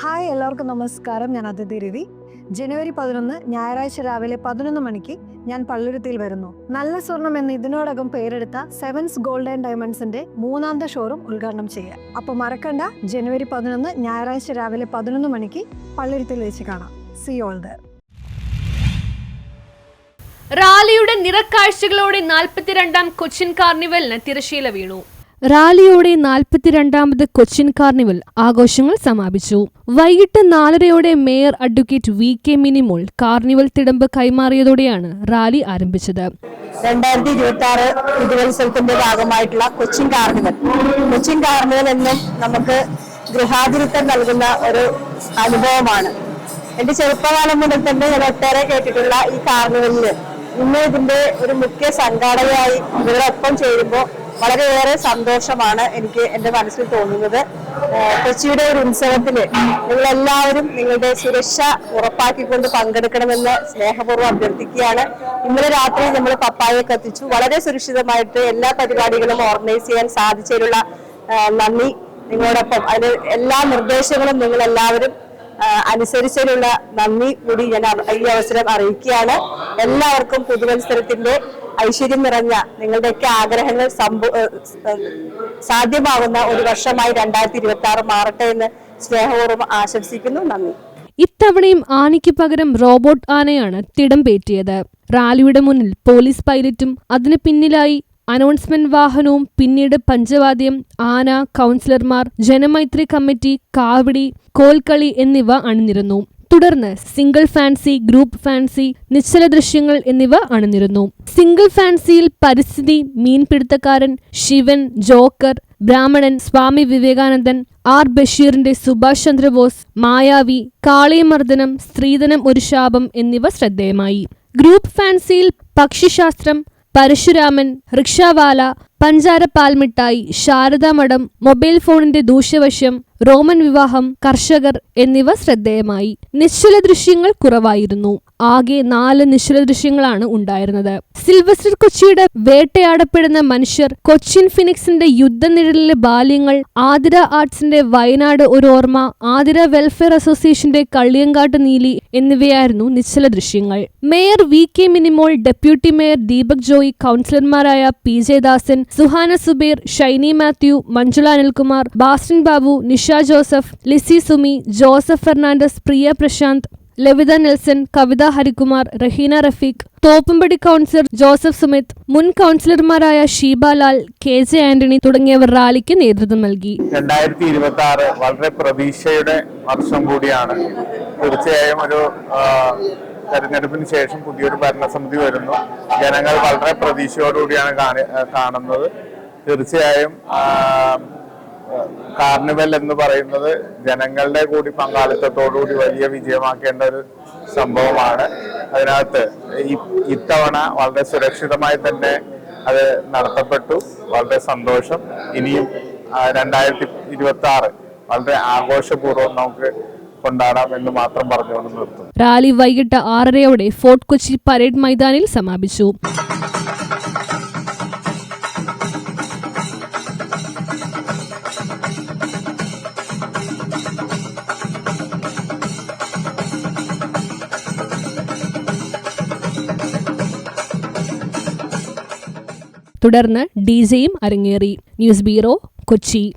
Hi എല്ലാവർക്കും നമസ്കാരം. ഞാൻ അതിഥി രവി ജനുവരി പതിനൊന്ന് ഞായറാഴ്ച രാവിലെ പതിനൊന്ന് മണിക്ക് ഞാൻ പള്ളുരുത്തിയിൽ വരുന്നു. നല്ല സ്വർണം എന്ന് ഇതിനോടകം പേരെടുത്ത സെവൻസ് ഗോൾഡ് ആൻഡ് ഡയമണ്ട്സിന്റെ മൂന്നാമത്തെ ഷോറൂം ഉദ്ഘാടനം ചെയ്യുക. അപ്പോൾ മറക്കണ്ട ജനുവരി പതിനൊന്ന് ഞായറാഴ്ച രാവിലെ പതിനൊന്ന് മണിക്ക് പള്ളുരുത്തിയിൽ വെച്ച് കാണാം. സി ഓൾ ദർ റാലിയുടെ നിറക്കാഴ്ചകളോടെ നാൽപ്പത്തിരണ്ടാം കൊച്ചിൻ കാർണിവലിന് തിരശീല വീണു. റാലിയോടെ നാൽപ്പത്തിരണ്ടാമത് കൊച്ചിൻ കാർണിവൽ ആഘോഷങ്ങൾ സമാപിച്ചു. വൈകിട്ട് നാലരയോടെ mayor advocate V K Minimol carnival തിടമ്പ് കൈമാറിയതോടെയാണ് റാലി ആരംഭിച്ചത്. രണ്ടായിരത്തി ഇരുപത്തി ആറ് പുതുവത്സരത്തിന്റെ ഭാഗമായിട്ടുള്ള കൊച്ചിൻ കാർണിവൽ. കൊച്ചിൻ കാർണിവൽ എന്നും നമുക്ക് ഗൃഹാതിരിത്വം നൽകുന്ന ഒരു അനുഭവമാണ്. എന്റെ ചെറുപ്പകാലം മുതൽ തന്നെ ഞാൻ ഒട്ടേറെ കേട്ടിട്ടുള്ള ഈ കാർണിവലിൽ ഇന്ന് ഇതിന്റെ ഒരു മുഖ്യ സംഘാടകയായി ഇവരൊപ്പം ചേരുമ്പോൾ വളരെയേറെ സന്തോഷമാണ് എനിക്ക് എന്റെ മനസ്സിൽ തോന്നുന്നത്. കൊച്ചിയുടെ ഒരു ഉത്സവത്തിൽ നിങ്ങളെല്ലാവരും നിങ്ങളുടെ സുരക്ഷ ഉറപ്പാക്കിക്കൊണ്ട് പങ്കെടുക്കണമെന്ന് സ്നേഹപൂർവം അഭ്യർത്ഥിക്കുകയാണ്. ഇന്നലെ രാത്രി നമ്മൾ പപ്പായെ കത്തിച്ചു. വളരെ സുരക്ഷിതമായിട്ട് എല്ലാ പരിപാടികളും ഓർഗനൈസ് ചെയ്യാൻ സാധിച്ചതിലുള്ള നന്ദി. നിങ്ങളോടൊപ്പം അതിന് എല്ലാ നിർദ്ദേശങ്ങളും നിങ്ങൾ എല്ലാവരും അനുസരിച്ചതിനുള്ള നന്ദി കൂടി ഞാൻ ഈ അവസരം അറിയിക്കുകയാണ്. എല്ലാവർക്കും പുതുവത്സരത്തിന്റെ ഐശ്വര്യം നിറഞ്ഞ നിങ്ങളുടെയൊക്കെ ആഗ്രഹങ്ങൾ സംഭ- ഏഹ് ഏഹ് സാധ്യമാകുന്ന ഒരു വർഷമായി രണ്ടായിരത്തി ഇരുപത്തി ആറ് മാറട്ടെ എന്ന് സ്നേഹപൂർവം ആശംസിക്കുന്നു. നന്ദി. ഇത്തവണയും ആനയ്ക്ക് പകരം റോബോട്ട് ആനയാണ് തിടം പേറ്റിയത്. റാലിയുടെ മുന്നിൽ പോലീസ് പൈലറ്റും അതിന് പിന്നിലായി അനൗൺസ്മെന്റ് വാഹനവും പിന്നീട് പഞ്ചവാദ്യം ആന കൗൺസിലർമാർ ജനമൈത്രി കമ്മിറ്റി കാവടി കോൽക്കളി എന്നിവ അണിനിരുന്നു. തുടർന്ന് സിംഗിൾ ഫാൻസി ഗ്രൂപ്പ് ഫാൻസി നിശ്ചല ദൃശ്യങ്ങൾ എന്നിവ അണിനിരുന്നു. സിംഗിൾ ഫാൻസിയിൽ പരിസ്ഥിതി മീൻപിടുത്തക്കാരൻ ശിവൻ ജോക്കർ ബ്രാഹ്മണൻ സ്വാമി വിവേകാനന്ദൻ ആർ ബഷീറിന്റെ സുഭാഷ് ചന്ദ്രബോസ് മായാവി കാളിയമർദ്ദനം സ്ത്രീധനം ഒരു ശാപം എന്നിവ ശ്രദ്ധേയമായി. ഗ്രൂപ്പ് ഫാൻസിയിൽ പക്ഷിശാസ്ത്രം പരശുരാമൻ റിക്ഷാവാല പഞ്ചാര പാൽമിഠായി ശാരദാമഠം മൊബൈൽ ഫോണിന്റെ ദൂഷ്യവശം റോമൻ വിവാഹം കർഷകർ എന്നിവ ശ്രദ്ധേയമായി. നിശ്ചല ദൃശ്യങ്ങൾ കുറവായിരുന്നു. ആകെ നാല് നിശ്ചല ദൃശ്യങ്ങളാണ് ഉണ്ടായിരുന്നത്. സിൽവസ്റ്റർ കൊച്ചിയുടെ വേട്ടയാടപ്പെടുന്ന മനുഷ്യർ കൊച്ചിൻ ഫിനിക്സിന്റെ യുദ്ധനിഴലിലെ ബാല്യങ്ങൾ ആതിര ആർട്സിന്റെ വയനാട് ഒരു ഓർമ്മ ആതിര വെൽഫെയർ അസോസിയേഷന്റെ കള്ളിയങ്കാട്ട് നീലി എന്നിവയായിരുന്നു നിശ്ചല ദൃശ്യങ്ങൾ. Mayor V K Minimol deputy mayor Deepak Joy കൗൺസിലർമാരായ P J Dasan Suhana Subeer Shiny Mathew Manjula Anilkumar Bastin Babu Nisha Joseph Lissy Sumi Joseph Fernandez Priya Prasanth Lavitha Nelson Kavitha Harikumar Raheena Rafeeq Thoppumpady councillor Joseph Sumith മുൻ കൗൺസിലർമാരായ Sheebalal K J Antony തുടങ്ങിയവർ റാലിക്ക് നേതൃത്വം നൽകി. രണ്ടായിരത്തി ഇരുപത്തി ആറ് വളരെ പ്രതീക്ഷയുടെ വർഷം കൂടിയാണ്. തീർച്ചയായും ഒരു തെരഞ്ഞെടുപ്പിന് ശേഷം പുതിയൊരു ഭരണസമിതി വരുന്നു. ജനങ്ങൾ വളരെ പ്രതീക്ഷയോടുകൂടിയാണ് കാണുന്നത്. തീർച്ചയായും കാർണിവൽ എന്ന് പറയുന്നത് ജനങ്ങളുടെ കൂടി പങ്കാളിത്തത്തോടുകൂടി വലിയ വിജയമാക്കേണ്ട ഒരു സംഭവമാണ്. അതിനകത്ത് ഇത്തവണ വളരെ സുരക്ഷിതമായി തന്നെ അത് നടത്തപ്പെട്ടു. വളരെ സന്തോഷം. ഇനിയും രണ്ടായിരത്തി ഇരുപത്തി ആറ് വളരെ ആഘോഷപൂർവം നമുക്ക് കൊണ്ടാടാം എന്ന് മാത്രം പറഞ്ഞുകൊണ്ട് നിർത്തും റാലി വൈകിട്ട് ആറരയോടെ ഫോർട്ട് കൊച്ചി പരേഡ് മൈതാനിൽ സമാപിച്ചു. തുടർന്ന് ഡി ജെയും അരങ്ങേറി. News bureau Kochi.